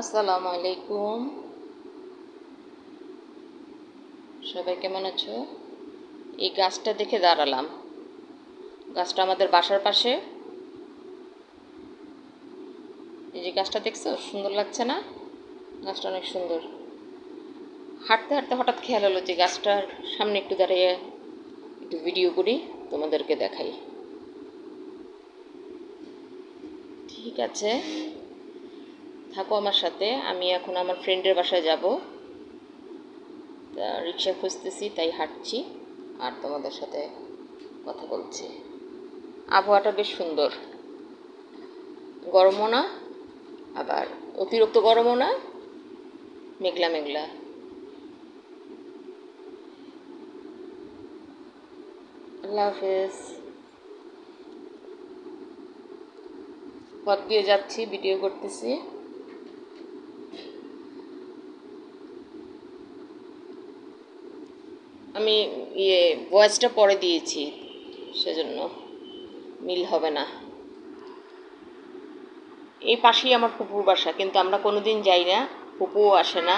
আসসালামু আলাইকুম সবাই কেমন আছো? এই গাছটা দেখে দাঁড়ালাম। গাছটা আমাদের বাসার পাশে। এই যে গাছটা দেখছ? সুন্দর লাগছে না? গাছটা অনেক সুন্দর। হাঁটতে হাঁটতে হঠাৎ খেয়াল হলো যে গাছটার সামনে একটু দাঁড়িয়ে একটু ভিডিও করি, তোমাদেরকে দেখাই। ঠিক আছে। থাকো আমার সাথে, আমি এখন আমার ফ্রেন্ডের বাসায় যাব। তা রিক্সা খুঁজতেছি, তাই হাঁটছি, আর তোমাদের সাথে কথা বলছি। আবহাওয়াটা বেশ সুন্দর। গরমও না, আবার অতিরিক্ত গরমও না, মেঘলা মেঘলা। আল্লাহ হাফেজ। পথ দিয়ে যাচ্ছি ভিডিও করতেছি। আমি ইয়ে ভয়েসটা পরে দিয়েছি, সেজন্য মিল হবে না। এই পাশেই আমার ফুপুর বাসা, কিন্তু আমরা কোনোদিন যাই না, ফুপুও আসে না।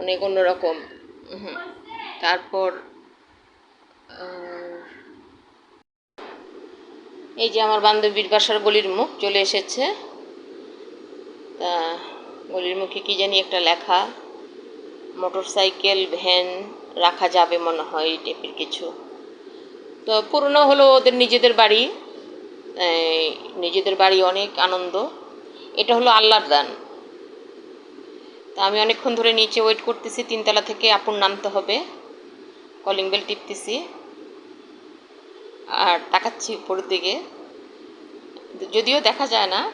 অনেক অন্যরকম। তারপর এই যে আমার বান্ধবীর বাসার গলির মুখ চলে এসেছে। তা, গলির মুখে কি জানি একটা লেখা, মোটরসাইকেল, ভ্যান রাখা যাবে মনে হয় এই টাইপের কিছু। তো পুরনো হলো ওদের নিজেদের বাড়ি। নিজেদের বাড়ি অনেক আনন্দ। এটা হলো আল্লাহর দান। তা আমি অনেকক্ষণ ধরে নিচে ওয়েট করতেছি, তিনতলা থেকে আপুর নামতে হবে। Calling bell টিপতেছি। আর তাকাচ্ছি উপরের দিকে। যদিও দেখা যায় না।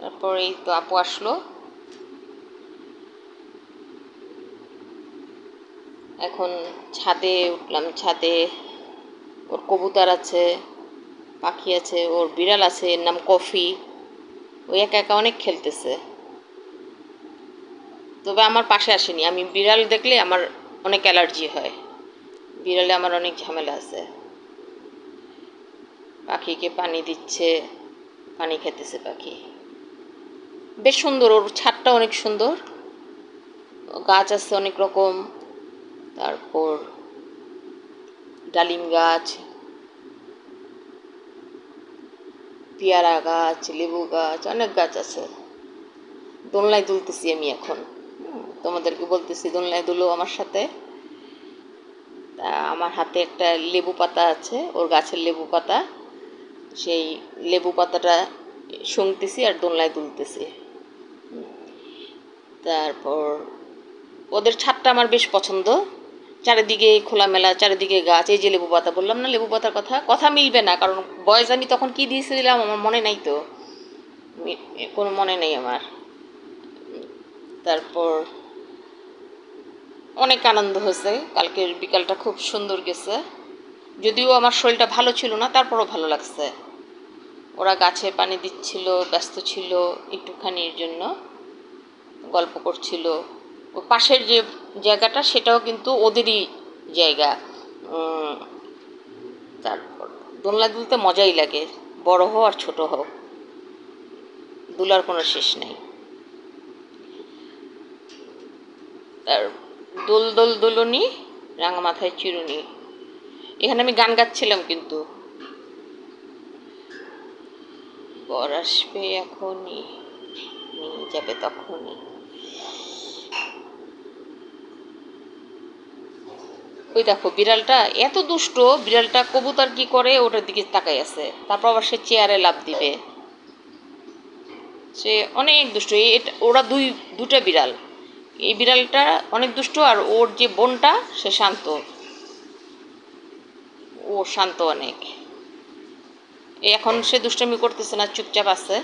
তারপর এই তো আপু আসলো। এখন ছাদে উঠলাম। ছাদে ওর কবুতর আছে, পাখি আছে, ওর বিড়াল আছে, এর নাম কফি। ওই একা একা অনেক খেলতেছে। তবে আমার পাশে আসেনি। আমি বিড়াল দেখলে আমার অনেক অ্যালার্জি হয়। বিড়ালে আমার অনেক ঝামেলা আছে। পাখিকে পানি দিচ্ছে, পানি খেতেছে পাখি। বেশ সুন্দর, ওর ছাদটা অনেক সুন্দর। গাছ আছে অনেক রকম। তারপর ডালিম গাছ, পেয়ারা গাছ, লেবু গাছ, অনেক গাছ আছে। দোলনায় দুলতেছি আমি এখন। তোমাদেরকে বলতেছি, দোলনায় দুলো আমার সাথে। তা আমার হাতে একটা লেবু পাতা আছে, ওর গাছের লেবু পাতা। সেই লেবু পাতাটা শুনতেছি আর দোলনায় দুলতেছি। তারপর ওদের ছাদটা আমার বেশ পছন্দ। চারিদিকে খোলামেলা, চারিদিকে গাছ, এই যে লেবু পাতা বললাম না, লেবু পাতার কথা? কথা মিলবে না, কারণ বয়স আমি তখন কি দিয়েছিলাম আমার মনে নাই তো। কোনো মনে নেই আমার। তারপর অনেক আনন্দ হয়েছে। কালকের বিকালটা খুব সুন্দর গেছে। যদিও আমার শরীরটা ভালো ছিল না, তারপরও ভালো লাগছে। ওরা গাছে পানি দিচ্ছিল, ব্যস্ত ছিল একটুখানির জন্য, গল্প করছিল। পাশের যে জায়গাটা, সেটাও কিন্তু ওদেরই জায়গা। তারপর দোলনা দুলতে মজাই লাগে, বড় হোক আর ছোট হোক দুলার কোনো শেষ নেই। তার দোল দোল দোলনি রাঙা মাথায় চিরুনি। এখানে আমি গান গাচ্ছিলাম কিন্তু। বর আসবে এখনই, নিয়ে যাবে তখনই। ওই দেখো, বিড়ালটা এত দুষ্ট, বিড়ালটা কবুতর কি করে ওটার দিকে তাকাই আছে। তারপর আবার সে চেয়ারে লাভ দিবে। সে অনেক দুষ্ট। এটা- ওরা দুই দুটো বিড়াল। এই বিড়ালটা অনেক দুষ্ট আর ওর যে বোনটা, সে শান্ত। ও শান্ত অনেক। এখন সে দুষ্টমি করতেছে না, চুপচাপ আছে।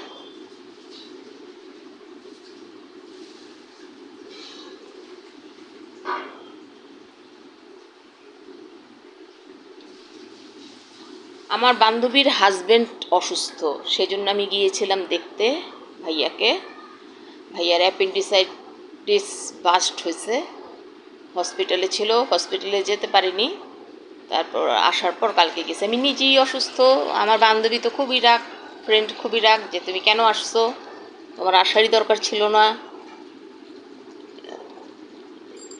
আমার বান্ধবীর হাজবেন্ড অসুস্থ, সেজন্য আমি গিয়েছিলাম দেখতে ভাইয়াকে। ভাইয়ার অ্যাপেন্ডিসাইটিস বাস্ট হয়েছে। হসপিটালে ছিল হসপিটালে যেতে পারিনি। তারপর আসার পর কালকে গেছে। আমি নিজেই অসুস্থ, আমার বান্ধবী তো খুবই রাগ ফ্রেন্ড খুবই রাগ যে তুমি কেন আসছো? তোমার আসারই দরকার ছিল না।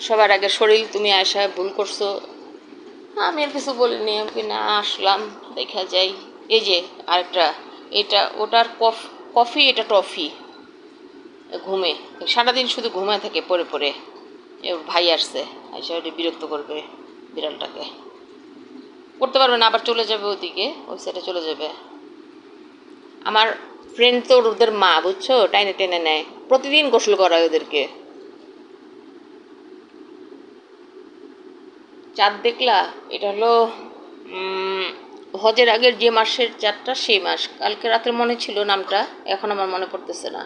সবার আগে শরীর, তুমি আসা ভুল করছ। আমি আর কিছু বলিনি, আমি না আসলাম, দেখা যাই। এই যে আরেকটা, এটা, ওটার কফ, কফি, এটা টফি। ঘুমে, সারাদিন শুধু ঘুমায় থাকে পরে পরে এ ওর ভাই আসছে এসে ওটা বিরক্ত করবে, বিড়ালটাকে। করতে পারবে না, আবার চলে যাবে ওদিকে, ওই সাইডে চলে যাবে। আমার ফ্রেন্ড তো ওদের মা, বুঝছ, টাইনে টেনে নেয়। প্রতিদিন গোসল করায় ওদেরকে। চাঁদ দেখলা? এটা হলো হজের আগের যে মাসের চাঁদটা, সেই মাস। কালকে রাতের মনে ছিল নামটা, এখন আমার মনে পড়তেছে না।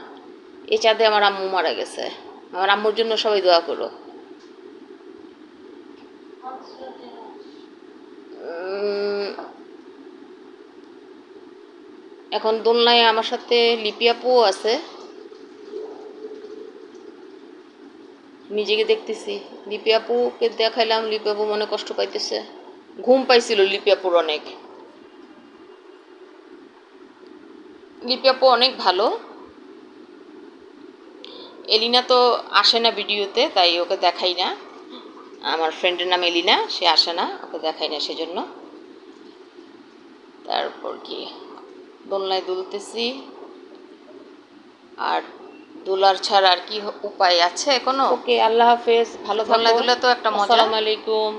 এই চাঁদে আমার আম্মু মারা গেছে। আমার আম্মুর জন্য সবাই দোয়া করো। এখন দোলনায় আমার সাথে লিপি আপুও আছে। নিজেকে দেখতেছি। লিপি আপুকে দেখাইলাম, লিপি আপু মনে কষ্ট পাইতেছে। ঘুম পাইছিল লিপি আপুর অনেক। লিপি আপু অনেক ভালো। এলিনা তো আসে না ভিডিওতে, তাই ওকে দেখাই না। আমার ফ্রেন্ডের নাম এলিনা, সে আসে না, ওকে দেখাই না সেজন্য। তারপর কি? দোলনায় দুলতেছি। আর দোলার ছাড়া আর কি উপায় আছে কোনো ওকে আল্লাহ হাফেজ ভালো থাকলে তো একটা মজা। আসসালামু আলাইকুম।